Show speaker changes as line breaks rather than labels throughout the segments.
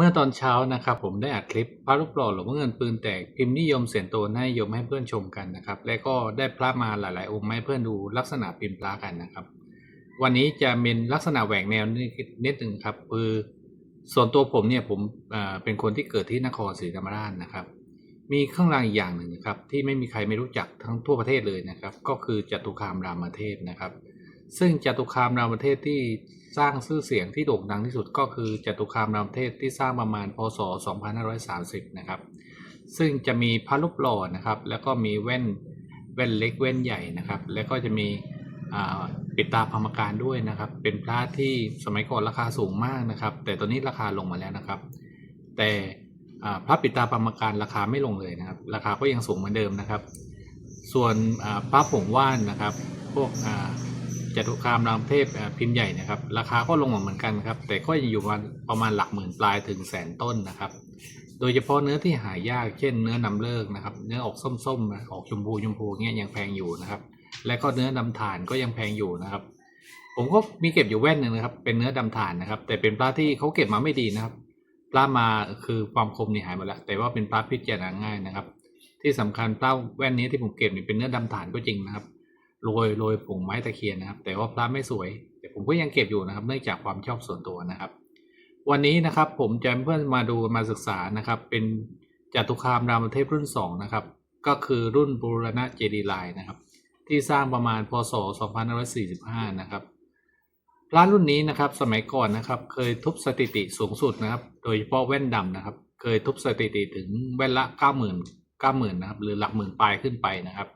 เมื่อตอนเช้านะครับผมได้อัดคลิปพระรูปหล่อหลวงพ่อเงินปืนแตกพิมพ์นิยมเสียนโตนให้โยมให้เพื่อนชมกันนะครับและก็ได้พระมาหลายๆ องค์ให้เพื่อนดูลักษณะพิมพ์พระกันนะครับ วันนี้จะเป็นลักษณะแหวกแนวนิดหนึ่งครับคือส่วนตัวผมเนี่ยผมเป็นคนที่เกิดที่นครศรีธรรมราชนะครับ มีเครื่องรางอีกอย่างหนึ่งนะครับที่ไม่มีใครไม่รู้จักทั้งทั่วประเทศเลยนะครับ ก็คือจตุคามรามเทพนะครับ ซึ่งจตุคามรามเทพที่สร้างชื่อเสียงที่โด่งดังที่สุดก็คือจตุคามรามเทพที่สร้างประมาณพศ 2530 นะครับ ซึ่งจะมีพระรูปหล่อนะครับ แล้วก็มีแว่นแว่นเล็กแว่นใหญ่นะครับ แล้วก็จะมีอ่าปิดตาพรมการด้วยนะครับ เป็นพระที่สมัยก่อนราคาสูงมากนะครับ แต่ตอนนี้ราคาลงมาแล้วนะครับ แต่อ่าพระปิดตาพรรมการราคาไม่ลงเลยนะครับ ราคาก็ยังสูงเหมือนเดิมนะครับ ส่วนอ่าพระผงว่านนะครับ พวกอ่า จตุคามรามเทพพิมพ์ใหญ่นะครับ ราคาก็ลงมาเหมือนกันครับ แต่ก็ยังอยู่ประมาณหลักหมื่นปลายถึงแสนต้นนะครับ โดยเฉพาะเนื้อที่หายากเช่นเนื้อนำเลิกนะครับ เนื้อออกส้มๆออกชมพูชมพูเงี้ยยังแพงอยู่นะครับ และก็เนื้อดำถ่านก็ยังแพงอยู่นะครับ ผมก็มีเก็บอยู่แว่นหนึ่งนะครับ เป็นเนื้อดำถ่านนะครับ แต่เป็นปลาที่เขาเก็บมาไม่ดีนะครับปลามาคือความคมนี่หายหมดแล้วแต่ว่าเป็นปลาพิจารณาง่ายนะครับ ที่สำคัญปลาแว่นนี้ที่ผมเก็บนี่เป็นเนื้อดำถ่านก็จริงนะครับ โรยโรยผงไม้ตะเคียนนะครับ แต่ว่าพระไม่สวย แต่ผมก็ยังเก็บอยู่นะครับ เนื่องจากความชอบส่วนตัวนะครับ วันนี้นะครับผมจะเพื่อนมาดูมาศึกษานะครับ เป็นจตุคามรามเทพรุ่น2นะครับ ก็คือรุ่นบูรณะเจดีไลน์นะครับ ที่สร้างประมาณพศ 2545 นะครับพระรุ่นนี้นะครับสมัยก่อนนะครับเคยทุบสถิติสูงสุดนะครับ โดยเฉพาะแว่นดำนะครับ เคยทุบสถิติถึงแว่นละ 90,000 90,000นะครับหรือหลักหมื่นปลายขึ้นไปนะครับ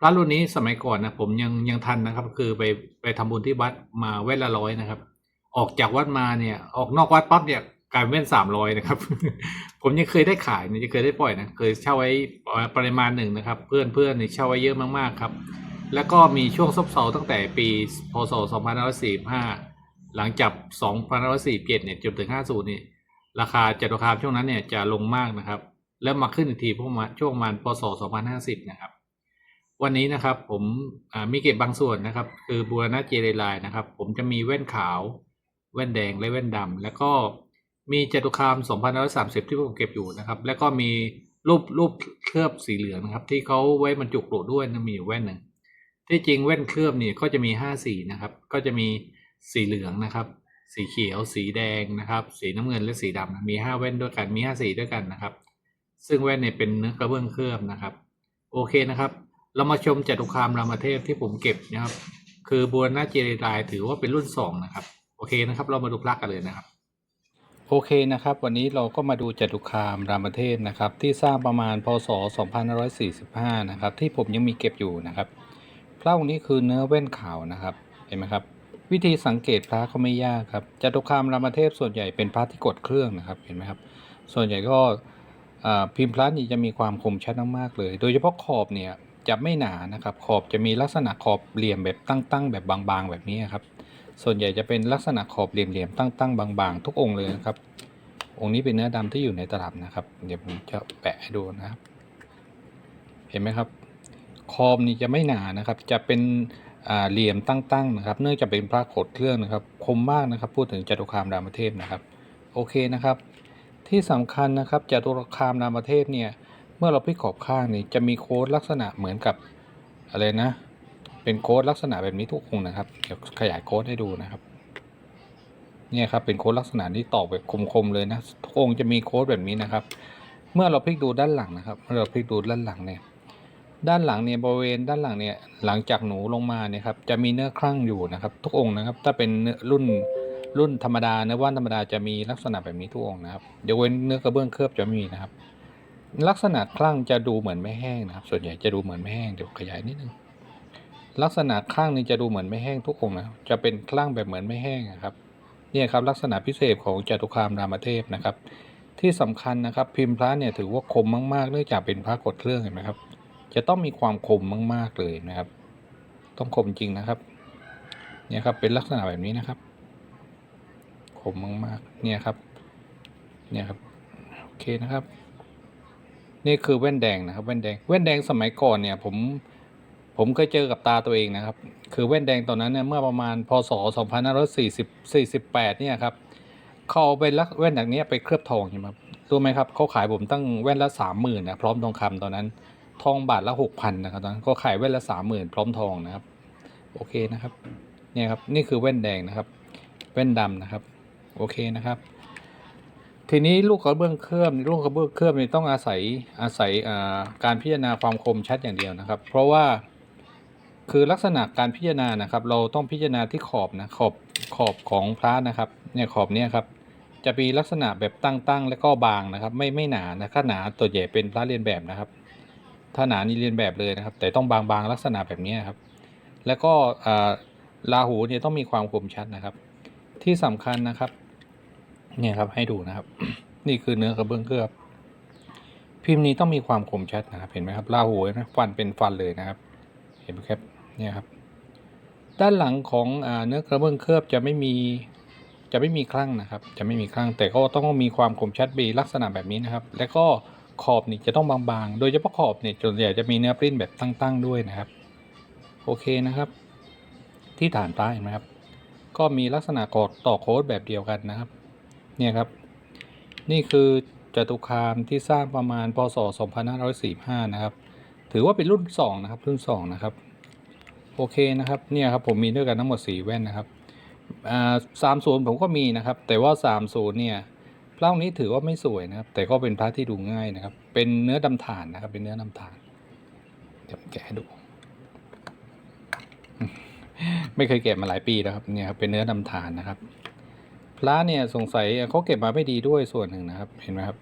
พระรุ่นนี้สมัยก่อนนะผมยังยังทันนะครับ คือไปไปทำบุญที่วัดมาแว่นละร้อยนะครับ ออกจากวัดมาเนี่ย ออกนอกวัดปั๊บเนี่ยกลายเป็นแว่นสามร้อยนะครับ ผมยังเคยได้ขายเนี่ยังเคยได้ปล่อยนะเคยเช่าไว้ปริมาณหนึ่งนะครับ เพื่อนเพื่อนเนี่ยเช่าไว้เยอะมากๆครับ แล้วก็มีช่วงซบเซาตั้งแต่ปีพศ2545 หลังจาก2547เนี่ยจนถึง50นี่ราคาจตุคามช่วงนั้นเนี่ยจะลงมากนะครับ แล้วมาขึ้นอีกทีพวกมาช่วงประมาณพศ2050นะครับ วันนี้นะครับผมมีเก็บบางส่วนนะครับ คือบูรณะเจเรไลน์นะครับ ผมจะมีแว่นขาวแว่นแดงและแว่นดำแล้วก็มีจตุคาม2530 ที่ผมเก็บอยู่นะครับ แล้วก็มีรูปรูปเคลือบสีเหลืองนะครับ ที่เขาไว้บรรจุกรด้วยนะมีอยู่แว่นหนึ่งที่จริงแว่นเคลือบนี่ก็จะมีห้าสีนะครับ ก็จะมีสีเหลืองนะครับ สีเขียว สีแดงนะครับ สีน้ำเงินและสีดำนะมีห้าแว่นด้วยกันมีห้าสีด้วยกันนะครับ ซึ่งแว่นเนี่ยเป็นเนื้อกระเบื้องเคลือบนะครับ โอเคนะครับ เรามาชมจตุคามรามเทพที่ผมเก็บนะครับ คือบูรณะเจดีไลน์ถือว่าเป็นรุ่นสองนะครับ โอเคนะครับ เรามาดูพระกันเลยนะครับ โอเคนะครับ วันนี้เราก็มาดูจตุคามรามเทพนะครับ ที่สร้างประมาณพศ 2545 นะครับ ที่ผมยังมีเก็บอยู่นะครับพระองค์นี้คือเนื้อแว่นขาวนะครับ เห็นไหมครับ วิธีสังเกตพระก็ไม่ยากครับจตุคามรามเทพส่วนใหญ่เป็นพระที่กดเครื่องนะครับเห็นไหมครับ ส่วนใหญ่ก็พิมพ์พระนี่จะมีความคมชัดมากๆเลย โดยเฉพาะขอบเนี่ย จะไม่หนานะครับ ขอบจะมีลักษณะขอบเหลี่ยมแบบตั้งๆ แบบบางๆ แบบนี้ครับ ส่วนใหญ่จะเป็นลักษณะขอบเหลี่ยมๆตั้งๆ บางๆ ทุกองค์เลยนะครับ องค์นี้เป็นเนื้อดำที่อยู่ในตลับนะครับ เดี๋ยวผมจะแปะให้ดูนะครับ เห็นไหมครับคอมนี่จะไม่หนานะครับ จะเป็นเหลี่ยมตั้งๆนะครับ เนื่องจากเป็นพระโขดเครื่องนะครับ คมมากนะครับ พูดถึงจตุคามรามเทพนะครับ โอเคนะครับ ที่สำคัญนะครับจตุคามรามเทพเนี่ย เมื่อเราพลิกขอบข้างนี่จะมีโค้ดลักษณะเหมือนกับอะไรนะ เป็นโค้ดลักษณะแบบนี้ทุกองนะครับ เดี๋ยวขยายโค้ดให้ดูนะครับ เนี่ยครับเป็นโค้ดลักษณะที่ตอกแบบคมๆเลยนะทุกองจะมีโค้ดแบบนี้นะครับ เมื่อเราพลิกดูด้านหลังนะครับเมื่อเราพลิกดูด้านหลังเนี่ยด้านหลังเนี่ยบริเวณด้านหลังเนี่ยหลังจากหนูลงมาเนี่ยครับจะมีเนื้อคลั่งอยู่นะครับ ทุกองนะครับ ถ้าเป็นเนื้อรุ่นรุ่นธรรมดาเนื้อว่านธรรมดาจะมีลักษณะแบบนี้ทุกองนะครับยกเว้นเนื้อกระเบื้องเคลือบจะไม่มีนะครับ ลักษณะคลั่งจะดูเหมือนไม่แห้งนะครับ ส่วนใหญ่จะดูเหมือนไม่แห้งเดี๋ยวขยายนิดนึงลักษณะคลั่งนี่จะดูเหมือนไม่แห้งทุกองนะจะเป็นคลั่งแบบเหมือนไม่แห้งอะครับเนี่ยครับลักษณะพิเศษของจตุคามรามเทพนะครับ ที่สำคัญนะครับ พิมพ์พระเนี่ยถือว่าคมมากๆเนื่องจากเป็นพระกดเครื่องเห็นไหมครับ จะต้องมีความคมมากๆเลยนะครับ ต้องคมจริงนะครับเนี่ยครับเป็นลักษณะแบบนี้นะครับ คมมากๆเนี่ยครับเนี่ยครับโอเคนะครับ นี่คือแว่นแดงนะครับ แว่นแดง แว่นแดงสมัยก่อนเนี่ยผมผมเคยเจอกับตาตัวเองนะครับ คือแว่นแดงตอนนั้นเนี่ยเมื่อประมาณพศ 2540 48 เนี่ยครับเขาเอาไปลักแว่นอย่างนี้ไปเคลือบทองใช่ไหมครับรู้ไหมครับเขาขายผมตั้งแว่นละสามหมื่นนะพร้อมทองคำตอนนั้น ทองบาทละหกพันนะครับตอนนั้นเขาขายแว่นละสามหมื่นพร้อมทองนะครับ โอเคนะครับ เนี่ยครับนี่คือแว่นแดงนะครับ แว่นดำนะครับ โอเคนะครับ ทีนี้ลูกกระเบื้องเคลือบลูกกระเบื้องเคลือบนี่ต้องอาศัยอาศัยการพิจารณาความคมชัดอย่างเดียวนะครับ เพราะว่าคือลักษณะการพิจารณานะครับ เราต้องพิจารณาที่ขอบนะขอบขอบของพระนะครับเนี่ยขอบเนี่ยครับจะมีลักษณะแบบตั้งๆและก็บางนะครับ ไม่ไม่หนานะถ้าหนาตัวใหญ่เป็นพระเรียนแบบนะครับ ถ้าหนานี่เรียนแบบเลยนะครับ แต่ต้องบางๆลักษณะแบบนี้ครับ แล้วก็ราหูเนี่ยต้องมีความคมชัดนะครับ ที่สำคัญนะครับ เนี่ยครับให้ดูนะครับ นี่คือเนื้อกระเบื้องเคลือบ พิมพ์นี้ต้องมีความคมชัดนะครับ เห็นไหมครับราหูเห็นะฟันเป็นฟันเลยนะครับ เห็นไหมครับเนี่ยครับ ด้านหลังของอเนื้อกระเบื้องเคลือบจะไม่มีจะไม่มีคลั่งนะครับ จะไม่มีคลั่งแต่ก็ต้องมีความคมชัดมีลักษณะแบบนี้นะครับ แล้วก็ขอบนี่จะต้องบางๆ โดยเฉพาะขอบเนี่ยส่วนใหญ่จะมีเนื้อปริ้นแบบตั้งๆด้วยนะครับ โอเคนะครับ ที่ฐานปลาเห็นไหมครับ ก็มีลักษณะกอดต่อโค้ดแบบเดียวกันนะครับ เนี่ยครับ นี่คือจตุคามที่สร้างประมาณพศ 2545 นะครับ ถือว่าเป็นรุ่น 2 นะครับ รุ่น 2 นะครับ โอเคนะครับ เนี่ยครับผมมีด้วยกันทั้งหมด 4 แว่นนะครับอ่าสามศูนย์ผมก็มีนะครับ แต่ว่า30เนี่ยพระองค์นี้ถือว่าไม่สวยนะครับ แต่ก็เป็นพระที่ดูง่ายนะครับ เป็นเนื้อดำฐานนะครับ เป็นเนื้อดำฐานเดี๋ยวผมแกะให้ดู ไม่เคยแกะมาหลายปีแล้วครับ เนี่ยครับเป็นเนื้อดำฐานนะครับ พระเนี่ยสงสัยเขาเก็บมาไม่ดีด้วยส่วนหนึ่งนะครับ เห็นไหมครับ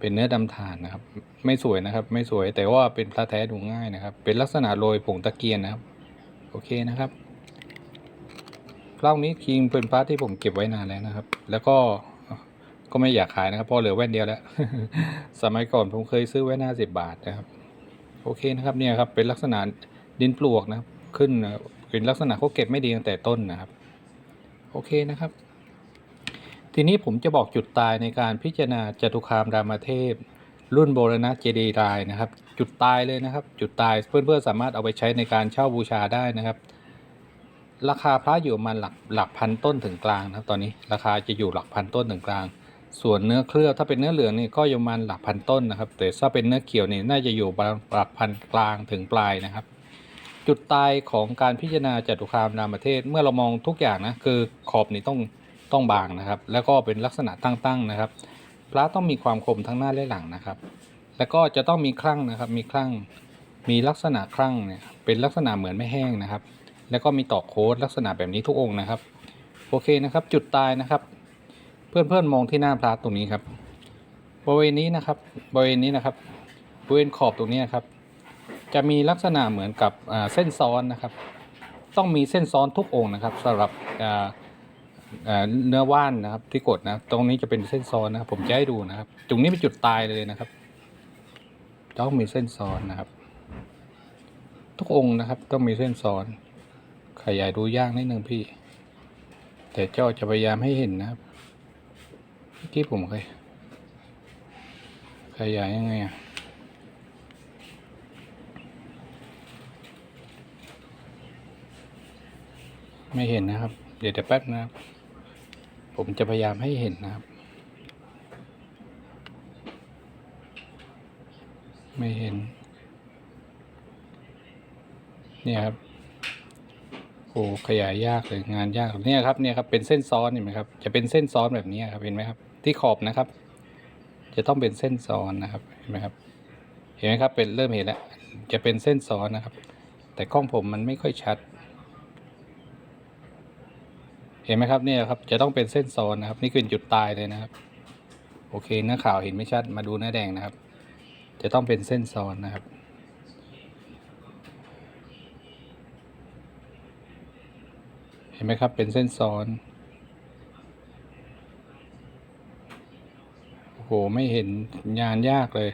เป็นเนื้อดำฐานนะครับ ไม่สวยนะครับ ไม่สวยแต่ว่าเป็นพระแท้ดูง่ายนะครับ เป็นลักษณะโรยผงตะเกียนนะครับ โอเคนะครับพระองนี้คิงเป็นพระที่ผมเก็บไว้นานแล้วนะครับ แล้วก็ก็ไม่อยากขายนะครับเพราะเหลือแว่นเดียวแล้ว สมัยก่อนผมเคยซื้อไว้หน้าสิบบาทนะครับ โอเคนะครับเนี่ยครับ เป็นลักษณะดินปลวกนะครับ ขึ้นเป็นลักษณะเขาเก็บไม่ดีตั้งแต่ต้นนะครับ โอเคนะครับ ทีนี้ผมจะบอกจุดตายในการพิจารณาจตุคามรามเทพ รุ่นโบราณเจดีรายนะครับ จุดตายเลยนะครับ จุดตายเพื่อนๆสามารถเอาไปใช้ในการเช่าบูชาได้นะครับ ราคาพระอยู่มาณหลักหลักพันต้นถึงกลางนะครับตอนนี้ราคาจะอยู่หลักพันต้นถึงกลาง ส่วนเนื้อเคลือบถ้าเป็นเนื้อเหลืองนี่ก็อยู่มาณหลักพันต้นนะครับ แต่ถ้าเป็นเนื้อเขียวนี่น่าจะอยู่หลักพันกลางถึงปลายนะครับจุดตายของการพิจารณาจตุคามรามเทพเมื่อเรามองทุกอย่างนะคือขอบนี่ต้อง ต้องบางนะครับ แล้วก็เป็นลักษณะตั้งๆนะครับ พระต้องมีความคมทั้งหน้าและหลังนะครับ แล้วก็จะต้องมีคลั่งนะครับ มีคลั่ง มีลักษณะคลั่งเนี่ยเป็นลักษณะเหมือนไม่แห้งนะครับ แล้วก็มีตอกโค้ดลักษณะแบบนี้ทุกองค์นะครับ โอเคนะครับ จุดตายนะครับ เพื่อนๆมองที่หน้าพระตรงนี้ครับบริเวณนี้นะครับบริเวณนี้นะครับบริเวณขอบตรงนี้ครับ จะมีลักษณะเหมือนกับเส้นซ้อนนะครับ ต้องมีเส้นซ้อนทุกองค์นะครับสำหรับ เนื้อว่านนะครับที่กดนะตรงนี้จะเป็นเส้นซ้อนนะครับ ผมจะให้ดูนะครับตรงนี้เป็นจุดตายเลยนะครับต้องมีเส้นซ้อนนะครับ ทุกองค์นะครับ ต้องมีเส้นซ้อน ขยายดูยากนิดนึงพี่ แต่เจ้าจะพยายามให้เห็นนะครับเมื่อกี้ผมเคยขยายยังไงอะไม่เห็นนะครับ เดี๋ยวเดี๋ยวแป๊บนะครับ ผมจะพยายามให้เห็นนะครับ ไม่เห็น เนี่ยครับโอ้ขยายยากเลยงานยากเนี่ยครับเนี่ยครับเป็นเส้นซ้อนเห็นไหมครับจะเป็นเส้นซ้อนแบบนี้ครับเห็นไหมครับ ที่ขอบนะครับ จะต้องเป็นเส้นซ้อนนะครับเห็นไหมครับ เห็นไหมครับเป็นเริ่มเห็นแล้วจะเป็นเส้นซ้อนนะครับ แต่กล้องผมมันไม่ค่อยชัด เห็นไหมครับเนี่ยครับจะต้องเป็นเส้นซ้อนนะครับ นี่คือจุดตายเลยนะครับ โอเคเนื้อขาวเห็นไม่ชัดมาดูเนื้อแดงนะครับ จะต้องเป็นเส้นซ้อนนะครับ เห็นไหมครับเป็นเส้นซ้อนโอ้โหไม่เห็นงานยากเลย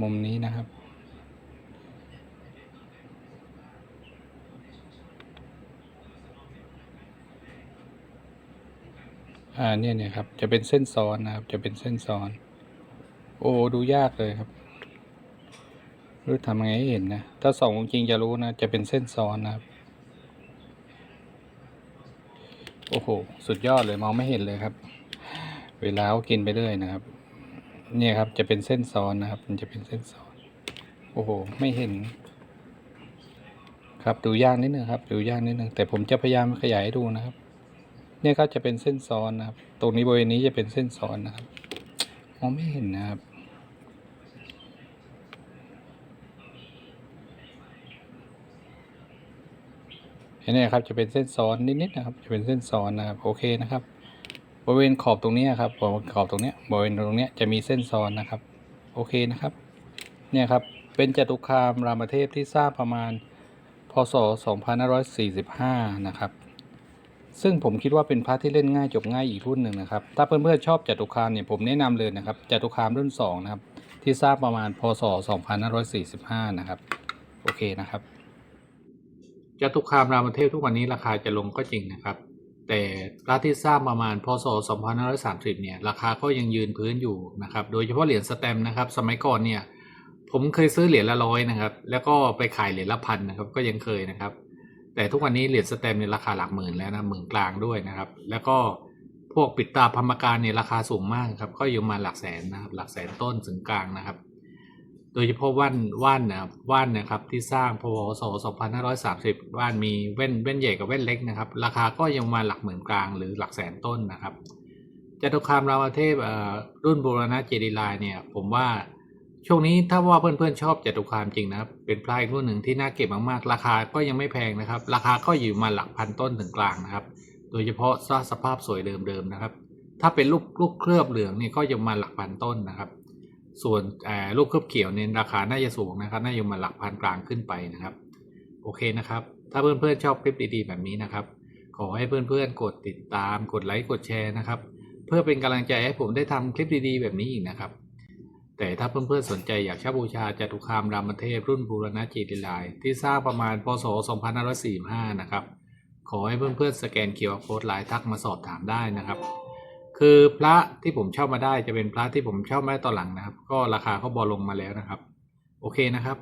มุมนี้นะครับ อ่าเนี่ยเนี่ยครับ จะเป็นเส้นซ้อนนะครับ จะเป็นเส้นซ้อน โอ้ดูยากเลยครับรู้ทำไงให้เห็นนะ ถ้าส่องจริงจะรู้นะ จะเป็นเส้นซ้อนนะครับ โอ้โห สุดยอดเลยมองไม่เห็นเลยครับ เวลาเขากินไปเรื่อยนะครับ เนี่ยครับจะเป็นเส้นซ้อนนะครับ มันจะเป็นเส้นซ้อน โอ้โห ไม่เห็น ครับดูยากนิดนึงครับ ดูยากนิดนึงแต่ผมจะพยายามขยายให้ดูนะครับ เนี่ยก็จะเป็นเส้นซ้อนนะครับ ตรงนี้บริเวณนี้จะเป็นเส้นซ้อนนะครับมองไม่เห็นนะครับ เห็นไหมครับจะเป็นเส้นซ้อนนิดๆนะครับ จะเป็นเส้นซ้อนนะครับ โอเคนะครับ บริเวณขอบตรงนี้ครับบริเวณขอบตรงนี้บริเวณตรงนี้จะมีเส้นซ้อนนะครับ โอเคนะครับ เนี่ยครับเป็นจตุคามรามเทพที่สร้างประมาณพศ 2545 นะครับ ซึ่งผมคิดว่าเป็นพระที่เล่นง่ายจบง่ายอีกรุ่นหนึ่งนะครับ ถ้าเพื่อนๆชอบจัตุคามเนี่ยผมแนะนำเลยนะครับจัตุคามรุ่น2นะครับที่สร้างประมาณพศ 2545 นะครับ โอเคนะครับจตุคามรามเทพทุกวันนี้ราคาจะลงก็จริงนะครับ แต่พระที่สร้างประมาณพศ 2530 เนี่ย ราคาก็ยังยืนพื้นอยู่นะครับ โดยเฉพาะเหรียญสแตมนะครับ สมัยก่อนเนี่ย ผมเคยซื้อเหรียญละร้อยนะครับ แล้วก็ไปขายเหรียญละพันนะครับ ก็ยังเคยนะครับ แต่ทุกวันนี้เหรียญสแตมป์เนี่ยราคาหลักหมื่นแล้วนะหมื่นกลางด้วยนะครับ แล้วก็พวกปิดตาพัมการเนี่ยราคาสูงมากครับ ก็อยู่มาหลักแสนนะครับ หลักแสนต้นถึงกลางนะครับ โดยเฉพาะว่านว่านนะครับว่านนะครับที่สร้างพศ2530ว่านมีแว่นแว่นใหญ่กับแว่นเล็กนะครับ ราคาก็ยังมาหลักหมื่นกลางหรือหลักแสนต้นนะครับจตุคามรามเทพรุ่นบูรณะเจดีลน์เนี่ย ผมว่า ช่วงนี้ถ้าว่าเพื่อนๆชอบจตุคามจริงนะครับ เป็นพลายรุ่นหนึ่งที่น่าเก็บมากๆ ราคาก็ยังไม่แพงนะครับ ราคาก็อยู่มาหลักพันต้นถึงกลางนะครับ โดยเฉพาะสภาพสวยเดิมๆนะครับ ถ้าเป็นลูกลูกเคลือบเหลืองเนี่ยก็ยังมาหลักพันต้นนะครับ ส่วนลูกเคลือบเขียวเนี่ยราคาน่าจะสูงนะครับ น่าจะมาหลักพันกลางขึ้นไปนะครับ โอเคนะครับ ถ้าเพื่อนๆชอบคลิปดีๆแบบนี้นะครับ ขอให้เพื่อนๆกดติดตาม กดไลค์ กดแชร์นะครับ เพื่อเป็นกำลังใจให้ผมได้ทำคลิปดีๆ แบบนี้อีกนะครับ แต่ถ้าเพื่อนๆสนใจอยากเช่าบูชาจตุคามรามเทพรุ่นบูรณะจิติลาย ที่สร้างประมาณพศ 2545 นะครับ ขอให้เพื่อนๆสแกนเคียร์โค้ดไลน์ทักมาสอบถามได้นะครับ คือพระที่ผมเช่ามาได้จะเป็นพระที่ผมเช่ามาตอนหลังนะครับ ก็ราคาก็บอลลงมาแล้วนะครับ โอเคนะครับ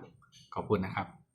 ขอบคุณนะครับ